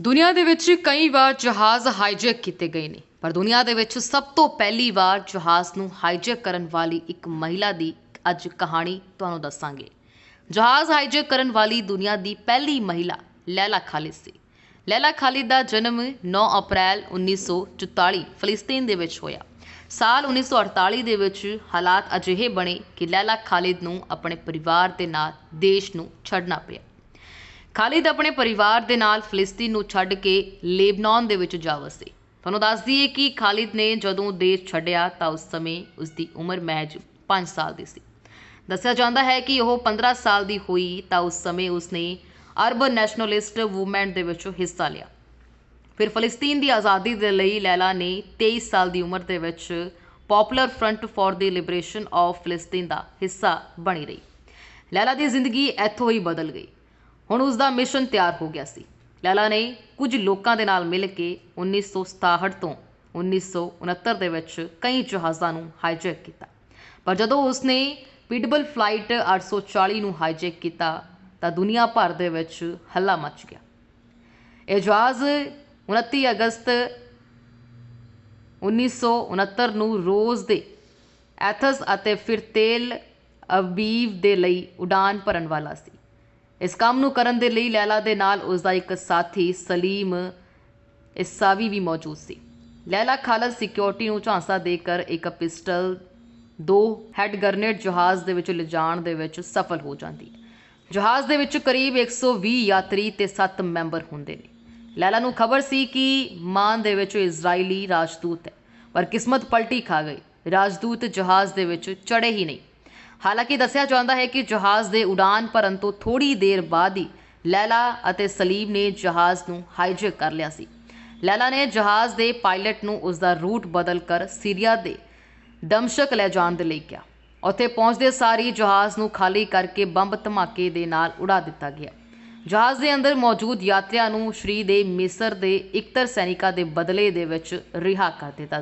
ਦੁਨੀਆ ਦੇ ਵਿੱਚ ਕਈ ਵਾਰ ਜਹਾਜ਼ ਹਾਈਜੈਕ ਕੀਤੇ ਗਏ ਨੇ, ਪਰ ਦੁਨੀਆ ਦੇ ਵਿੱਚ ਸਭ ਤੋਂ ਪਹਿਲੀ ਵਾਰ ਜਹਾਜ਼ ਨੂੰ ਹਾਈਜੈਕ ਕਰਨ ਵਾਲੀ ਇੱਕ ਮਹਿਲਾ ਦੀ ਅੱਜ ਕਹਾਣੀ ਤੁਹਾਨੂੰ ਦੱਸਾਂਗੇ। ਜਹਾਜ਼ ਹਾਈਜੈਕ ਕਰਨ ਵਾਲੀ ਦੁਨੀਆ ਦੀ ਪਹਿਲੀ ਮਹਿਲਾ ਲੈਲਾ ਖਾਲਿਦ ਸੀ। ਲੈਲਾ ਖਾਲਿਦ ਦਾ ਜਨਮ 9 ਅਪ੍ਰੈਲ 1944 ਫਲਸਤੀਨ ਦੇ ਵਿੱਚ ਹੋਇਆ। ਸਾਲ 1948 ਦੇ ਵਿੱਚ ਹਾਲਾਤ ਅਜਿਹੇ ਬਣੇ ਕਿ ਲੈਲਾ ਖਾਲਿਦ ਨੂੰ ਆਪਣੇ ਪਰਿਵਾਰ ਦੇ ਨਾਲ ਦੇਸ਼ ਨੂੰ ਛੱਡਣਾ ਪਿਆ। ਖਾਲਿਦ ਆਪਣੇ ਪਰਿਵਾਰ ਦੇ ਨਾਲ ਫਿਲਿਸਤੀਨ ਨੂੰ ਛੱਡ ਕੇ ਲੇਬਨਾਨ ਦੇ ਵਿੱਚ ਜਾ ਵਸੇ। ਤੁਹਾਨੂੰ ਦੱਸ ਦਈਏ ਕਿ ਖਾਲਿਦ ਨੇ ਜਦੋਂ ਦੇਸ਼ ਛੱਡਿਆ ਤਾਂ ਉਸ ਸਮੇਂ ਉਸ ਦੀ ਉਮਰ ਮਹਿਜ 5 ਸਾਲ ਦੀ ਸੀ। ਦੱਸਿਆ ਜਾਂਦਾ ਹੈ ਕਿ ਉਹ 15 ਸਾਲ ਦੀ ਹੋਈ ਤਾਂ ਉਸ ਸਮੇਂ ਉਸਨੇ ਅਰਬ ਨੈਸ਼ਨਲਿਸਟ ਮੂਵਮੈਂਟ ਦੇ ਵਿੱਚ ਹਿੱਸਾ ਲਿਆ। ਫਿਰ ਫਲਸਤੀਨ ਦੀ ਆਜ਼ਾਦੀ ਦੇ ਲਈ ਲੈਲਾ ਨੇ 23 ਸਾਲ ਦੀ ਉਮਰ ਦੇ ਵਿੱਚ popular front for the liberation of ਫਲਸਤੀਨ ਦਾ ਹਿੱਸਾ ਬਣੀ ਰਹੀ। ਲੈਲਾ ਦੀ ਜ਼ਿੰਦਗੀ ਇੱਥੋਂ ਹੀ ਬਦਲ ਗਈ। ਹੁਣ ਉਸ ਦਾ ਮਿਸ਼ਨ ਤਿਆਰ ਹੋ ਗਿਆ ਸੀ। ਲੈਲਾ ਨੇ ਕੁਝ ਲੋਕਾਂ ਦੇ ਨਾਲ ਮਿਲ ਕੇ 1967 ਤੋਂ 1969 ਦੇ ਵਿੱਚ ਕਈ ਜਹਾਜ਼ਾਂ ਨੂੰ ਹਾਈਜੈਕ ਕੀਤਾ। ਪਰ ਜਦੋਂ ਉਸਨੇ ਪਿਟਬਲ ਫਲਾਈਟ 840 ਨੂੰ ਹਾਈਜੈਕ ਕੀਤਾ, ਤਾਂ ਦੁਨੀਆ ਭਰ ਦੇ ਵਿੱਚ ਹੱਲਾ ਮਚ ਗਿਆ। ਇਹ ਜਹਾਜ਼ 29 ਅਗਸਤ 1969 ਨੂੰ ਰੋਜ਼ ਦੇ ਐਥਸ ਅਤੇ ਫਿਰ ਤੇਲ ਅਵੀਵ ਦੇ ਲਈ ਉਡਾਨ ਭਰਨ ਵਾਲਾ ਸੀ। ਇਸ ਕੰਮ ਨੂੰ ਕਰਨ ਦੇ ਲਈ ਲੈਲਾ ਦੇ ਨਾਲ ਉਸ ਦਾ ਇੱਕ ਸਾਥੀ ਸਲੀਮ ਇਸਾਵੀ ਵੀ ਮੌਜੂਦ ਸੀ। ਲੈਲਾ ਖਾਲਦ ਸਿਕਿਉਰਿਟੀ ਨੂੰ ਝਾਂਸਾ ਦੇ ਕਰ ਇੱਕ ਪਿਸਟਲ, ਦੋ ਹੈਡ ਗਰਨੇਡ ਜਹਾਜ਼ ਦੇ ਵਿੱਚ ਲਿਜਾਣ ਦੇ ਵਿੱਚ ਸਫਲ ਹੋ ਜਾਂਦੀ। ਹੈ ਜਹਾਜ਼ ਦੇ ਵਿੱਚ ਕਰੀਬ 120 ਯਾਤਰੀ ਤੇ 7 ਮੈਂਬਰ ਹੁੰਦੇ ਨੇ। ਲੈਲਾ ਨੂੰ ਖਬਰ ਸੀ ਕਿ ਮਾਨ ਦੇ ਵਿੱਚ ਇਜ਼ਰਾਈਲੀ ਰਾਜਦੂਤ ਹੈ, ਪਰ ਕਿਸਮਤ ਪਲਟੀ ਖਾ ਗਈ। ਰਾਜਦੂਤ ਜਹਾਜ਼ ਦੇ ਵਿੱਚ ਚੜੇ ਹੀ ਨਹੀਂ। ਹਾਲਾਂਕਿ ਦੱਸਿਆ ਜਾਂਦਾ ਹੈ ਕਿ ਜਹਾਜ਼ ਦੇ ਉਡਾਨ ਭਰਨ ਤੋਂ ਥੋੜੀ ਦੇਰ ਬਾਅਦ ਹੀ ਲੈਲਾ ਅਤੇ ਸਲੀਮ ਨੇ ਜਹਾਜ਼ ਨੂੰ ਹਾਈਜੈਕ ਕਰ ਲਿਆ ਸੀ। ਲੈਲਾ ਨੇ ਜਹਾਜ਼ ਦੇ ਪਾਇਲਟ ਨੂੰ ਉਸ ਦਾ ਰੂਟ ਬਦਲ ਕਰ ਸੀਰੀਆ ਦੇ ਦਮਸ਼ਕ ਲੈ ਜਾਣ ਦੇ ਲਈ ਕਿਹਾ। ਉੱਥੇ ਪਹੁੰਚਦੇ ਸਾਰੀ ਜਹਾਜ਼ ਨੂੰ ਖਾਲੀ ਕਰਕੇ ਬੰਬ ਧਮਾਕੇ ਦੇ ਨਾਲ ਉਡਾ ਦਿੱਤਾ ਗਿਆ। ਜਹਾਜ਼ ਦੇ ਅੰਦਰ ਮੌਜੂਦ ਯਾਤਰੀਆਂ ਨੂੰ ਸ਼੍ਰੀ ਦੇ ਮਿਸਰ ਦੇ ਇਕਤਰ ਸੈਨਿਕਾਂ ਦੇ ਬਦਲੇ ਦੇ ਵਿੱਚ ਰਿਹਾ ਕਰ ਦਿੱਤਾ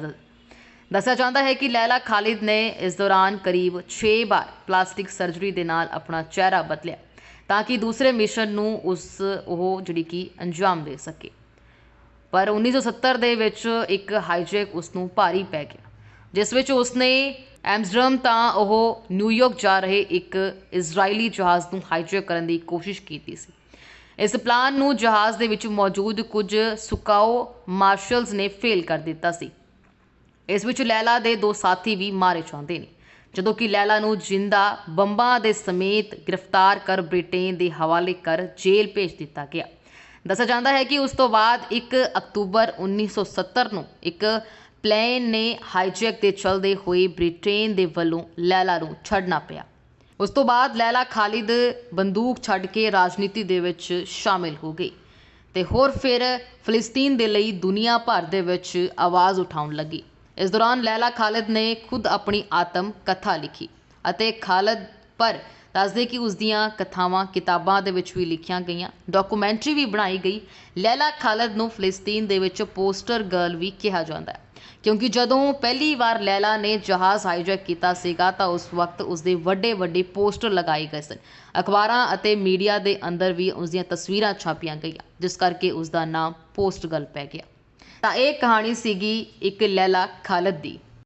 ਦੱਸਿਆ ਜਾਂਦਾ ਹੈ ਕਿ ਲੈਲਾ ਖਾਲਿਦ ਨੇ ਇਸ ਦੌਰਾਨ ਕਰੀਬ 6 ਵਾਰ ਪਲਾਸਟਿਕ ਸਰਜਰੀ ਦੇ ਨਾਲ ਆਪਣਾ ਚਿਹਰਾ ਬਦਲਿਆ ਤਾਂ ਕਿ ਦੂਸਰੇ ਮਿਸ਼ਨ ਨੂੰ ਉਸ, ਉਹ ਜਿਹੜੀ ਕਿ ਅੰਜਾਮ ਦੇ ਸਕੇ। ਪਰ 1970 ਦੇ ਵਿੱਚ ਇੱਕ ਹਾਈਜੈਕ ਉਸ ਨੂੰ ਭਾਰੀ ਪੈ ਗਿਆ, ਜਿਸ ਵਿੱਚ ਉਸਨੇ ਐਮਸਟਰਡਮ ਤਾਂ ਉਹ ਨਿਊਯਾਰਕ ਜਾ ਰਹੇ ਇੱਕ ਇਜ਼ਰਾਈਲੀ ਜਹਾਜ਼ ਨੂੰ ਹਾਈਜੈਕ ਕਰਨ ਦੀ ਕੋਸ਼ਿਸ਼ ਕੀਤੀ ਸੀ। ਇਸ ਪਲਾਨ ਨੂੰ ਜਹਾਜ਼ ਦੇ ਵਿੱਚ ਮੌਜੂਦ ਕੁਝ ਸੁਕਾਓ ਮਾਰਸ਼ਲਸ ਨੇ ਫੇਲ ਕਰ ਦਿੱਤਾ ਸੀ। ਇਸ ਵਿੱਚ ਲੈਲਾ ਦੇ ਦੋ ਸਾਥੀ ਵੀ ਮਾਰੇ ਜਾਂਦੇ ਨੇ। ਜਦੋਂ ਕਿ ਲੈਲਾ ਨੂੰ ਜਿੰਦਾ ਬੰਬਾਂ ਦੇ ਸਮੇਤ ਗ੍ਰਿਫਤਾਰ ਕਰ ਬ੍ਰਿਟੇਨ ਦੇ ਹਵਾਲੇ ਕਰ ਜੇਲ੍ਹ ਭੇਜ ਦਿੱਤਾ ਗਿਆ। ਦੱਸਿਆ ਜਾਂਦਾ ਹੈ ਕਿ ਉਸ ਤੋਂ ਬਾਅਦ 1 ਅਕਤੂਬਰ 1970 ਨੂੰ ਇੱਕ ਪਲੇਨ ਨੇ ਹਾਈਜੈਕ ਦੇ ਚਲਦੇ ਹੋਏ ਬ੍ਰਿਟੇਨ ਦੇ ਵੱਲੋਂ ਲੈਲਾ ਨੂੰ ਛੱਡਣਾ ਪਿਆ। ਉਸ ਤੋਂ ਬਾਅਦ ਲੈਲਾ ਖਾਲਿਦ ਬੰਦੂਕ ਛੱਡ ਕੇ ਰਾਜਨੀਤੀ ਦੇ ਵਿੱਚ ਸ਼ਾਮਿਲ ਹੋ ਗਈ ਤੇ ਹੋਰ ਫਿਰ ਫਲਸਤੀਨ ਦੇ ਲਈ ਦੁਨੀਆ ਭਰ ਦੇ ਵਿੱਚ ਆਵਾਜ਼ ਉਠਾਉਣ ਲੱਗੀ। ਇਸ ਦੌਰਾਨ ਲੈਲਾ ਖਾਲਿਦ ਨੇ ਖੁਦ ਆਪਣੀ ਆਤਮ ਕਥਾ ਲਿਖੀ ਅਤੇ ਖਾਲਦ ਪਰ ਦੱਸਦੇ ਕਿ ਉਸ ਦੀਆਂ ਕਥਾਵਾਂ, ਕਿਤਾਬਾਂ ਦੇ ਵਿੱਚ ਵੀ ਲਿਖੀਆਂ ਗਈਆਂ। ਡਾਕੂਮੈਂਟਰੀ ਵੀ ਬਣਾਈ ਗਈ। ਲੈਲਾ ਖਾਲਿਦ ਨੂੰ ਫਲਸਤੀਨ ਦੇ ਵਿੱਚ ਪੋਸਟਰ ਗਰਲ ਵੀ ਕਿਹਾ ਜਾਂਦਾ ਹੈ। ਕਿਉਂਕਿ ਜਦੋਂ ਪਹਿਲੀ ਵਾਰ ਲੈਲਾ ਨੇ ਜਹਾਜ਼ ਹਾਈਜੈਕ ਕੀਤਾ ਸੀਗਾ ਤਾਂ ਉਸ ਵਕਤ ਉਸ ਦੇ ਵੱਡੇ ਵੱਡੇ ਪੋਸਟਰ ਲਗਾਏ ਗਏ ਸਨ। ਅਖਬਾਰਾਂ ਅਤੇ ਮੀਡੀਆ ਦੇ ਅੰਦਰ ਵੀ ਉਸ ਦੀਆਂ ਤਸਵੀਰਾਂ ਛਾਪੀਆਂ ਗਈਆਂ, ਜਿਸ ਕਰਕੇ ਉਸ ਦਾ ਨਾਮ ਪੋਸਟ ਗਰਲ ਪੈ ਗਿਆ। ਤਾਂ ਇਹ ਕਹਾਣੀ ਸੀਗੀ ਇੱਕ ਲੈਲਾ ਖਾਲਦ ਦੀ।